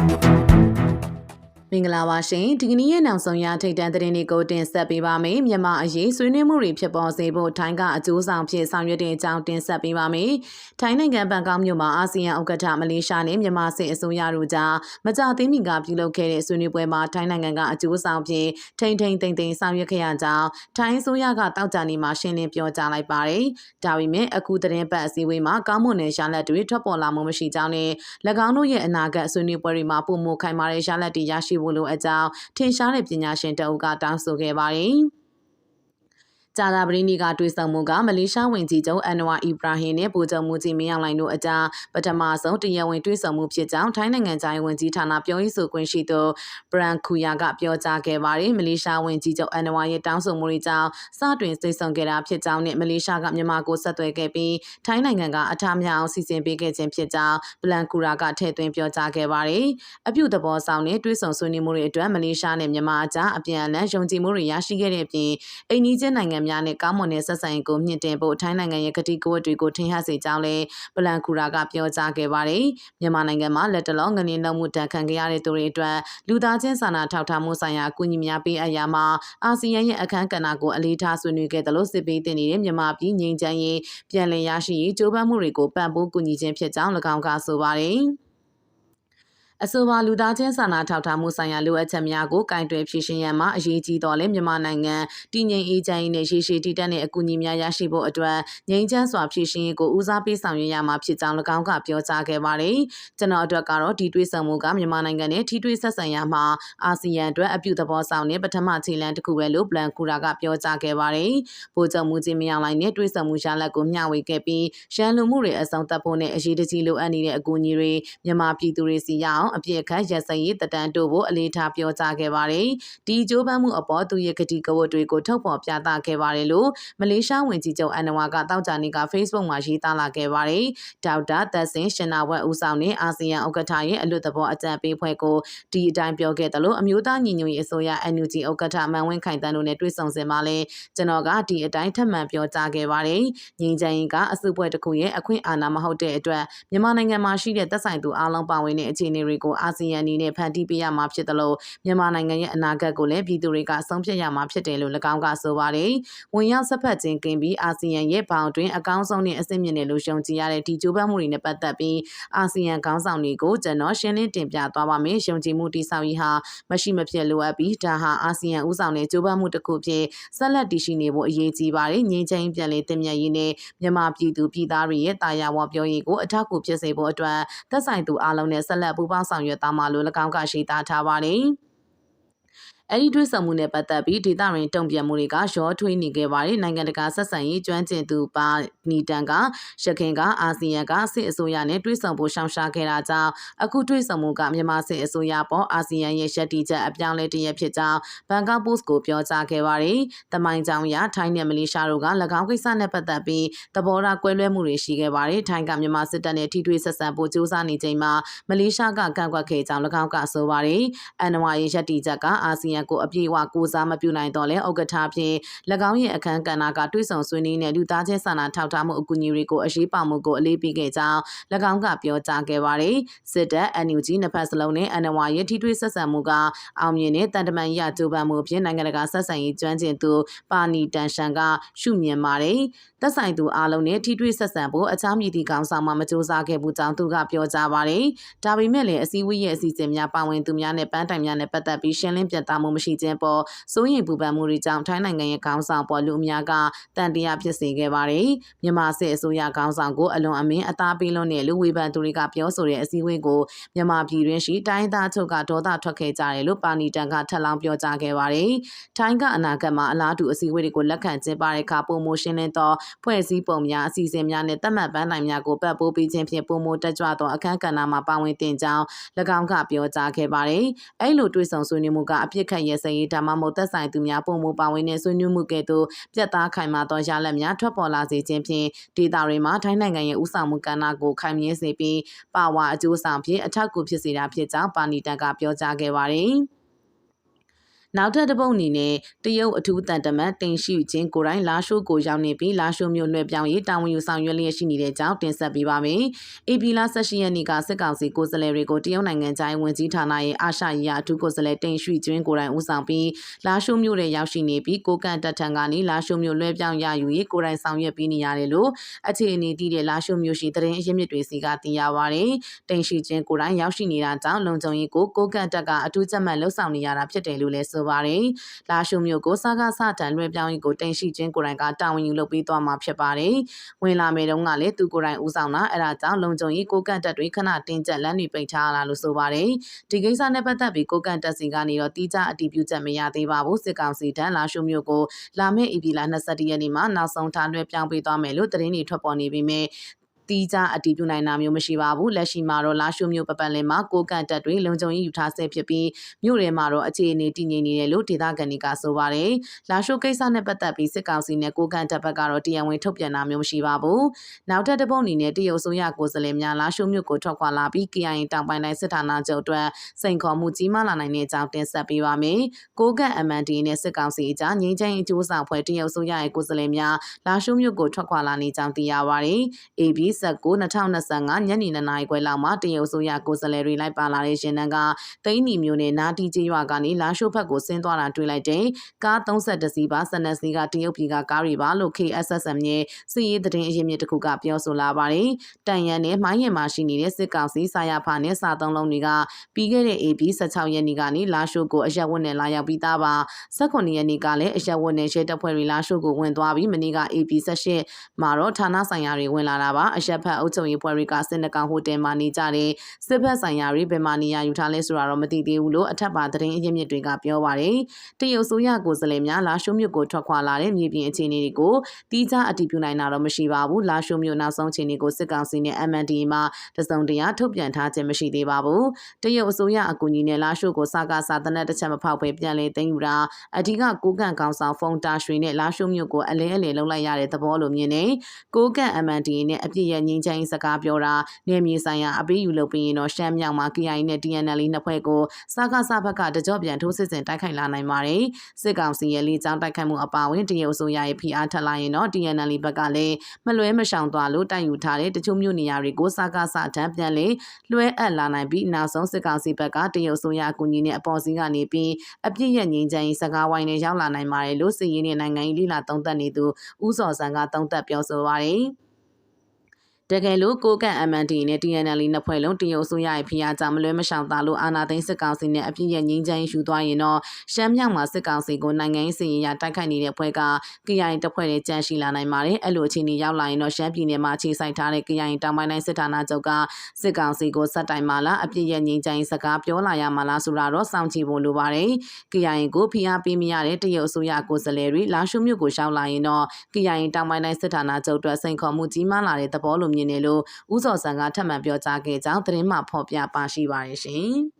Thank you. မင်္ဂလာပါရှင်ဒီကနေ့ရဲ့နောက်ဆုံးရထိတ်တန့်သတင်းတွေကိုတင်ဆက်ပေးပါမယ်မြန်မာအရေးဆွေးနွေးမှုတွေဖြစ်ပေါ်စေဖို့ထိုင်းကအကျိုးဆောင်ဖြစ်ဆောင်ရွက်တဲ့အကြောင်းတင်ဆက်ပေးပါမယ်ထိုင်းနိုင်ငံဘန်ကောက်မြို့မှာအာဆီယံဥက္ကဋ္ဌမလေးရှားနဲ့မြန်မာစစ်အစိုးရတို့ကြားမကြသေးမီကပြုလုပ်ခဲ့တဲ့ဆွေးနွေးပွဲမှာထိုင်းနိုင်ငံကအကျိုးဆောင်ဖြစ်ထိန်ထိန်သိမ့်သိမ့်ဆောင်ရွက်ခဲ့ရကြောင်းထိုင်းအစိုးရကတောက်ကြနေမှာရှင်းလင်းပြောကြားလိုက်ပါတယ်ဒါပေမဲ့အခုသတင်းပတ်အစည်းအဝေးမှာကောင်းမွန်တဲ့ရလဒ်တွေထွက်ပေါ်လာမှုမရှိကြောင်းနဲ့၎င်းတို့ရဲ့အနာဂတ်ဆွေးနွေးပွဲတွေမှာပုံမခိုင်မာတဲ့ရလဒ်တွေရရှိဖို့လိုအပ်ကြောင်းထင်ရှားတဲ့ပညာရှင်တအုပ်ကတောင်းဆိုခဲ့ပါတယ်။ ဂျာတာပရီနီကတွေ့ဆုံမှုကမလေးရှားဝန်ကြီးချုပ်အန်နဝါအီဘရာဟင်နဲ့ဗိုလ်ချုပ်မူကြီးမင်းအောင်လှိုင်တို့အကြားပထမဆုံးတရားဝင်တွေ့ဆုံမှုဖြစ်ကြောင်းထိုင်းနိုင်ငံသားဝန်ကြီးဌာနပြောရေးဆိုခွင့်ရှိသူဘရန်ခူယာကပြောကြားခဲ့ပါတယ်မလေးရှားဝန်ကြီးချုပ်အန်နဝါရဲ့တောင်းဆိုမှုတွေကြောင့်စတင်စိတ်ဆုံခဲ့တာဖြစ်ကြောင်းနဲ့မလေးရှားကမြန်မာကိုဆက်သွယ်ခဲ့ပြီးထိုင်းနိုင်ငံကအထမြောက်အောင်စီစဉ်ပေးခဲ့ခြင်းဖြစ်ကြောင်းဘလန်ကူရာကထည့်သွင်းပြောကြားခဲ့ပါတယ်အပြုသဘောဆောင်တဲ့တွေ့ဆုံဆွေးနွေးမှုတွေအတွက်မလေးရှားနဲ့မြန်မာအကြားအပြန်အလှန်ယုံကြည်မှုတွေရရှိခဲ့တဲ့အပြင်အိန္ဒိယနိုင်ငံများနဲ့ကောင်းမွန်တဲ့ဆက်ဆံရေးကိုမြင့်တင်ဖို့ထိုင်းနိုင်ငံရဲ့ကတိကဝတ်တွေကိုထင်ဟပ်စေကြောင်းလည်းပလန်ကူရာကပြောကြားခဲ့ပါတယ်။မြန်မာနိုင်ငံမှာလက်တလုံးငနေလုံးမှုတန်ခံခဲ့ရတဲ့သူတွေအတွက်လူသားချင်းစာနာထောက်ထားမှုဆိုင်ရာအကူအညီများပေးအပ်ရာမှာအာဆီယံရဲ့အခမ်းကဏ္ဍကိုအလေးထားဆွေးနွေးခဲ့တယ်လို့စစ်ပေးတင်နေတဲ့မြန်မာပြည်ငြိမ်းချမ်းရေးပြည်လည်ရရှိရေးကြိုးပမ်းမှုတွေကိုပံ့ပိုးကူညီခြင်းဖြစ်ကြောင်း၎င်းကဆိုပါတယ်။ အဆိုပါလူသားချင်းစာနာထောက်ထားမှုဆိုင်ရာလိုအပ်ချက်များကိုကင်တွယ်ဖြည့်ရှင်းရမှာအရေးကြီးတော်လဲမြန်မာနိုင်ငံတည်ငြိမ်အေးချမ်းရေးနဲ့ရှေ့ရှေ့တည်တတ်တဲ့အကူအညီများရရှိဖို့အတွက်ငြိမ်းချမ်းစွာဖြည့်ရှင်းရေးကိုဦးစားပေးဆောင်ရွက်ရမှာဖြစ်ကြောင်း၎င်းကပြောကြားခဲ့ပါတယ်။ကျွန်တော်အတွက်ကတော့ဒီတွေးဆမှုကမြန်မာနိုင်ငံနဲ့ထိတွေ့ဆက်ဆံရမှာအာဆီယံအတွက်အပြုသဘောဆောင်တဲ့ပထမခြေလှမ်းတစ်ခုပဲလို့ဘလန်ကူရာကပြောကြားခဲ့ပါတယ်။ဗိုလ်ချုပ်မှုကြီးမရောက်လိုက်နဲ့တွေးဆမှုရလဒ်ကိုမျှဝေခဲ့ပြီးရန်လူမှုတွေအဆုံးသတ်ဖို့နဲ့အရေးတကြီးလိုအပ်နေတဲ့အကူအညီတွေမြန်မာပြည်သူတွေစီရအောင်အပြည့်အခတ်ရစရေးတတန်တို့ကိုအလေးထားပြောကြားခဲ့ပါတယ်။ဒီကြိုးပမ်းမှုအပေါ်သူရဲ့ကတိကဝတ်တွေကိုထုတ်ဖော်ပြသခဲ့ပါတယ်လို့မလေးရှားဝန်ကြီးချုပ်အန်နဝါကတောက်ကြနေက Facebook မှာရေးသားလာခဲ့ပါတယ်။ဒေါက်တာသက်စင်ရှင်နာဝက်ဦးဆောင်တဲ့အာဆီယံဥက္ကဋ္ဌရဲ့အလွတ်သဘောအကြံပေးဖွဲ့ကိုဒီအတိုင်းပြောခဲ့တယ်လို့အမျိုးသားညီညွတ်ရေးအစိုးရ NUG ဥက္ကဋ္ဌမန်ဝင်းခိုင်တန်းတို့နဲ့တွေ့ဆုံစင်မှာလဲကျွန်တော်ကဒီအတိုင်းထပ်မံပြောကြားခဲ့ပါတယ်။ငြိမ်းချမ်းရေးကအစုအဖွဲ့တစ်ခုရဲ့အခွင့်အာဏာမဟုတ်တဲ့အတွက်မြန်မာနိုင်ငံမှာရှိတဲ့သက်ဆိုင်သူအားလုံးပါဝင်တဲ့အခြေအနေတွေကိုအာဆီယံအနေနဲ့ဖန်တီးပေးရမှာဖြစ်တယ်လို့မြန်မာနိုင်ငံရဲ့အနာဂတ်ကိုလည်းပြည်သူတွေကဆုံးဖြတ်ရမှာဖြစ်တယ်လို့၎င်းကဆိုပါတယ်။ဝင်ရောက်ဆက်ဖက်ခြင်းကင်းပြီးအာဆီယံရဲ့ဘောင်တွင်အကောင်းဆုံးနဲ့အဆင့်မြင့်တဲ့လို့ယုံကြည်ရတဲ့ဒီကြိုးပမ်းမှုတွေနဲ့ပတ်သက်ပြီးအာဆီယံခေါင်းဆောင်တွေကိုကျွန်တော်ရှင်းလင်းတင်ပြသွားပါမယ်။ယုံကြည်မှုတိဆောက်ရေးဟာမရှိမဖြစ်လိုအပ်ပြီးဒါဟာအာဆီယံဥဆောင်တဲ့ကြိုးပမ်းမှုတစ်ခုဖြစ်ဆက်လက်တည်ရှိနေဖို့အရေးကြီးပါတယ်။ငြိမ်းချမ်းရေးပြန်လည်တင်မြတ်ရေးနဲ့မြန်မာပြည်သူပြည်သားတွေရဲ့တာယာဝပြောရေးကိုအထောက်အကူဖြစ်စေဖို့အတွက်သက်ဆိုင်သူအားလုံးနဲ့ဆက်လက်ပူးပေါင်းဆောင်ရွက်သားမှလို့၎င်းကရှိသားထားပါတယ်။ အဲ့ဒီတွေ့ဆုံမှုနဲ့ပတ်သက်ပြီးဒေသရင်းတုံ့ပြန်မှုတွေကရောထွေးနေခဲ့ပါတယ်နိုင်ငံတကာဆက်ဆံရေးကျွမ်းကျင်သူပါနီတန်ကရခင်ကအာဆီယံကစစ်အစိုးရနဲ့တွေ့ဆုံဖို့ရှောင်ရှားခဲ့တာကြောင့်အခုတွေ့ဆုံမှုကမြန်မာစစ်အစိုးရပေါ်အာဆီယံရဲ့ရှက်တီချက်အပြောင်းလဲတရဖြစ်ကြောင်းဘန်ကောက်ပို့စ်ကိုပြောကြားခဲ့ပါတယ်။တမိုင်းကြောင်ရထိုင်းနဲ့မလေးရှားတို့က၎င်းကိစ္စနဲ့ပတ်သက်ပြီးသဘောထားကွဲလွဲမှုတွေရှိခဲ့ပါတယ်။ထိုင်းကမြန်မာစစ်တပ်နဲ့ထိတွေ့ဆက်ဆံဖို့ကြိုးစားနေချိန်မှာမလေးရှားကကန့်ကွက်ခဲ့ကြောင်း၎င်းကဆိုပါတယ်။အန်နဝါရဲ့ရှက်တီချက်ကအာဆီယံံကိုအပြည့်အဝကိုစားမပြုနိုင်တော့လဲဥက္ကဋ္ဌဖြင့်၎င်းရဲ့အခမ်းကဏ္ဍကတွိဆုံဆွေးနွေးတဲ့လူသားချင်းစာနာထောက်ထားမှုအကူအညီတွေကိုအရေးပါမှုကိုအလေးပေးခဲ့ကြောင်း၎င်းကပြောကြားခဲ့ပါတယ်စစ်တပ် NUG နှစ်ဖက်စလုံးနဲ့ NWA ရဲ့ထိတွေ့ဆက်ဆံမှုကအောင်မြင်တဲ့တန်တမန်ရကြိုးပမ်းမှုဖြင့်နိုင်ငံတကာဆက်ဆံရေးကျွမ်းကျင်သူပါနီတန်ရှန်ကရှုမြင်ပါတယ်သက်ဆိုင်သူအားလုံးနဲ့ထိတွေ့ဆက်ဆံဖို့အခြားမြည်သည့်ကောင်ဆောင်မှမစ조사ခဲ့ဘူးကြောင်းသူကပြောကြားပါတယ်ဒါပေမဲ့လည်းအစည်းအဝေးရဲ့အစီအစဉ်များပါဝင်သူများနဲ့ပန်းတိုင်များနဲ့ပတ်သက်ပြီးရှင်းလင်းပြသမှုမရှိခြင်းပေါ်စိုးရိမ်ပူပန်မှုတွေကြောင့်ထိုင်းနိုင်ငံရဲ့ခေါင်းဆောင်ပေါ်လူအများကတန်တရားဖြစ်စေခဲ့ပါတယ်။မြန်မာစစ်အစိုးရခေါင်းဆောင်ကိုအလွန်အမင်းအသားပေးလွန်းတဲ့လူဝေဖန်သူတွေကပြောဆိုတဲ့အစည်းအဝေးကိုမြန်မာပြည်တွင်းရှိတိုင်းသားချုပ်ကဒေါသထွက်ခဲ့ကြတယ်လို့ပါနီတန်ကထပ်လောင်းပြောကြားခဲ့ပါတယ်။ထိုင်းကအနာဂတ်မှာအလားတူအစည်းအဝေးတွေကိုလက်ခံကျင်းပတဲ့အခါပုံမိုရှင်းလင်းသောဖွဲ့စည်းပုံများအစီအစဉ်များနဲ့တတ်မှတ်ပန်းတိုင်များကိုပတ်ပိုးပေးခြင်းဖြင့်ပုံမိုတက်ကြွသောအခမ်းကဏ္ဍမှာပါဝင်တင်ကြောင်း၎င်းကပြောကြားခဲ့ပါတယ်။အဲ့လိုတွေ့ဆုံဆွေးနွေးမှုကအပြစ်ခတ်ရဲစရေးဒါမှမဟုတ်သက်ဆိုင်သူများပုံမူပါဝင်တဲ့ဆွေးနွေးမှုကဲ့သို့ပြတ်သားခိုင်မာသောရလဒ်များထွက်ပေါ်လာစေခြင်းဖြင့်ဒေသတွေမှာထိုင်းနိုင်ငံရဲ့ဥဆောင်မှုကဏ္ဍကိုခိုင်မြဲစေပြီးပါဝါအကျိုးဆောင်ဖြင့်အထောက်အကူဖြစ်စေတာဖြစ်ကြောင်းပါနီတန်ကပြောကြားခဲ့ပါတယ်။ နောက်ထပ်တစ်ပုတ်အနေနဲ့တရုတ်အထူးတန်တမန်တင်ရှိချင်းကိုယ်တိုင်လာရှိုးကိုရောက်နေပြီးလာရှိုးမြို့လွှဲပြောင်းရေးတာဝန်ယူဆောင်ရွက်လျက်ရှိနေတဲ့ကြောင်းတင်ဆက်ပေးပါမယ်။ AP လာ18ရက်နေ့ကစစ်ကောင်စီကိုယ်စားလှယ်တွေကိုတရုတ်နိုင်ငံခြားရေးဝန်ကြီးဌာနရဲ့အာရှရေးရာအထူးကိုယ်စားလှယ်တင်ရှိချင်းကိုယ်တိုင်ဦးဆောင်ပြီးလာရှိုးမြို့ရဲ့ရောက်ရှိနေပြီးကိုကန့်တက်ထံကနေလာရှိုးမြို့လွှဲပြောင်းရယူရေးကိုယ်တိုင်ဆောင်ရွက်ပေးနေရတယ်လို့အခြေအနေတည်တဲ့လာရှိုးမြို့ရှိသတင်းအရင်းမြစ်တွေစီကသိရပါဗျ။တင်ရှိချင်းကိုယ်တိုင်ရောက်ရှိနေတာကြောင့်လုံခြုံရေးကိုကိုကန့်တက်ကအထူးချက်မှတ်လှုပ်ဆောင်နေရတာဖြစ်တယ်လို့လည်းဆိုပါတယ်။လာရှိုးမြို့ကိုစကားစတန်လွှဲပြောင်းရေးကိုတင်ရှိချင်းကိုယ်တိုင်ကတာဝန်ယူလုပ်ပေးသွားမှာဖြစ်ပါတယ်။ဝင်လာမယ်တုန်းကလည်းသူကိုယ်တိုင်ဦးဆောင်တာအဲဒါကြောင့်လုံခြုံရေးကိုကန့်တက်တွေခဏတင်းကျပ်လမ်းတွေပိတ်ထားလာလို့ဆိုပါတယ်။ဒီကိစ္စနဲ့ပတ်သက်ပြီးကိုကန့်တက်စီကနေတော့တီးခြားအတည်ပြုချက်မရသေးပါဘူးစစ်ကောင်စီထံလာရှိုးမြို့ကိုလာမယ့်ဧပြီလ22ရက်နေ့မှာနောက်ဆုံးထားလွှဲပြောင်းပေးသွားမယ်လို့သတင်းတွေထွက်ပေါ်နေပြီးမြဲ တီးခြားအတည်ပြုနိုင်တာမျိုးမရှိပါဘူးလက်ရှိမှာတော့လာရှိုးမြို့ပပန်လင်မှာကိုကန့်တက်တွေလုံခြုံရေးယူထားဆဲဖြစ်ပြီးမြို့ထဲမှာတော့အခြေအနေတည်ငြိမ်နေတယ်လို့ဒေသခံတွေကဆိုပါတယ်လာရှိုးကိစ္စနဲ့ပတ်သက်ပြီးစစ်ကောင်စီနဲ့ကိုကန့်တက်ဘက်ကတော့တရားဝင်ထုတ်ပြန်တာမျိုးမရှိပါဘူးနောက်ထပ်တစ်ပုတ်အနေနဲ့တရုတ်ဆိုရကိုယ်စားလှယ်များလာရှိုးမြို့ကိုထွက်ခွာလာပြီး KIA တောင်ပိုင်းတိုင်းစစ်ဌာနချုပ်အတွက်စိန်ခေါ်မှုကြီးမားလာနိုင်တဲ့အကြောင်းတင်ဆက်ပေးပါမယ်ကိုကန့် MND နဲ့စစ်ကောင်စီအကြားငြိမ်းချမ်းရေးစ조사ဖွဲ့တရုတ်ဆိုရရဲ့ကိုယ်စားလှယ်များလာရှိုးမြို့ကိုထွက်ခွာလာနေကြောင်းသိရပါတယ် AB 19 2025ညနေ2နာရီခွဲလောက်မှာတရုတ်ဆိုရကိုယ်စားလှယ်တွေလိုက်ပါလာတဲ့ရှင်နန်းကသိန်းနီမျိုးနဲ့နာတီကျေးရွာကနေလာရှိုးဘက်ကိုဆင်းသွားတာတွေ့လိုက်တဲ့ကား32စီးပါ12စီးကတရုတ်ပြည်ကကားတွေပါလို့ KSSM ရဲ့စီးရေးသတင်းအရင်းမြစ်တစ်ခုကပြောဆိုလာပါတယ်။တန်ရန်နဲ့မိုင်းရင်မှာရှိနေတဲ့စစ်ကောင်စီစာရဖာနဲ့စာသုံးလုံးတွေကပြီးခဲ့တဲ့ AB 16ရက်နေ့ကနေလာရှိုးကိုအရက်ဝတ်နဲ့လာရောက်ပြီးသားပါ18ရက်နေ့ကလည်းအရက်ဝတ်နဲ့ရဲတပ်ဖွဲ့တွေလာရှိုးကိုဝင်သွားပြီးမနေ့က AB 18မှာတော့ဌာနဆိုင်ရာတွေဝင်လာတာပါအရက်ဖက်အုပ်ချုပ်ရေးဖွဲ့တွေကစစ်နကောင်ဟိုတယ်မှာနေကြတဲ့စစ်ဖက်ဆိုင်ရာတွေဘယ်မှာနေရာယူထားလဲဆိုတာတော့မသိသေးဘူးလို့အထက်ပါသတင်းအရင်းမြစ်တွေကပြောပါတယ်တရုတ်ဆိုရကိုယ်စားလှယ်များလာရှိုးမြို့ကိုထွက်ခွာလာတဲ့မြေပြင်အခြေအနေတွေကိုတီးခြားအတည်ပြုနိုင်တာတော့မရှိပါဘူးလာရှိုးမြို့နောက်ဆုံးအခြေအနေကိုစစ်ကောင်စီနဲ့ MND မှတစုံတရာထုတ်ပြန်ထားခြင်းမရှိသေးပါဘူးတရုတ်အစိုးရအကူအညီနဲ့လာရှိုးကိုစကားစာတနက်တစ်ချက်မဖောက်ပဲပြန်လည်သိမ်းယူတာအဓိကကိုကန့်ကောင်ဆောင်ဖုန်တာရွှေနဲ့လာရှိုးမြို့ကိုအလဲအလဲလှုပ်လိုက်ရတဲ့သဘောလိုမြင်နေကိုကန့် MND နဲ့အပြည့်ရဲ့ငင်းချင်းစကားပြောတာနေမြေဆိုင်ရာအပေးယူလုပ်ပြီးရင်တော့ရှမ်းမြောက်မှာ KI နဲ့ DNL နှစ်ဖွဲ့ကိုစကားစဘက်ကတကြော့ပြန်ထိုးစစ်ဆင်တိုက်ခိုက်လာနိုင်ပါတယ်စစ်ကောင်စီရဲ့လေကြောင်းတိုက်ခိုက်မှုအပါအဝင်တရုတ်ဆိုရရဲ့ဖိအားထက်လာရင်တော့ DNL ဘက်ကလည်းမလွဲမရှောင်သွားလို့တိုက်ယူထားတဲ့တချို့မြို့နေရာတွေကိုစကားစတန်းပြန်လေလွှဲအပ်လာနိုင်ပြီးနောက်ဆုံးစစ်ကောင်စီဘက်ကတရုတ်ဆိုရအကူအညီနဲ့အပေါ်စီကနေပြီးအပြစ်ရဲ့ငြိမ်းချမ်းရေးစကားဝိုင်းနဲ့ရောက်လာနိုင်ပါတယ်လို့စစ်ရေးနဲ့နိုင်ငံရေးလိလာသုံးသပ်နေသူဦးစော်စံကသုံးသပ်ပြောဆိုပါတယ် တကယ်လို့ကိုကန့် MND နဲ့ TNL နှစ်ဖွဲ့လုံးတရုတ်ဆိုရရဲ့ဖိအားကြောင့်မလွဲမရှောင်သာလို့အာနာသိန်းစစ်ကောင်စီနဲ့အပြည့်ရဲ့ငြိမ်းချမ်းရေးယူသွားရင်တော့ရှမ်းမြောက်မှာစစ်ကောင်စီကိုနိုင်ငံရေးစီရင်ရတိုက်ခိုက်နေတဲ့ဖွဲ့က KIA တပ်ဖွဲ့တွေကြန့်ရှိလာနိုင်ပါတယ်အဲ့လိုအခြေအနေရောက်လာရင်တော့ရှမ်းပြည်နယ်မှာအခြေစိုက်ထားတဲ့ KIA တောင်ပိုင်းတိုင်းစစ်ဌာနချုပ်ကစစ်ကောင်စီကိုစက်တိုင်မာလာအပြည့်ရဲ့ငြိမ်းချမ်းရေးစကားပြောလာရမှာလားဆိုတာတော့စောင့်ကြည့်ဖို့လိုပါတယ် KIA ကိုဖိအားပေးမရတဲ့တရုတ်အစိုးရကိုယ်စားလှယ်တွေလာရှုမြို့ကိုရှောက်လာရင်တော့ KIA တောင်ပိုင်းတိုင်းစစ်ဌာနချုပ်အတွက်စိန်ခေါ်မှုကြီးမားလာတဲ့သဘောလိုမြင်တယ်လို့ဦးစော်စံကထပ်မံပြောကြားခဲ့ကြောင်းသတင်းမှဖော်ပြပါရှိပါတယ်ရှင်။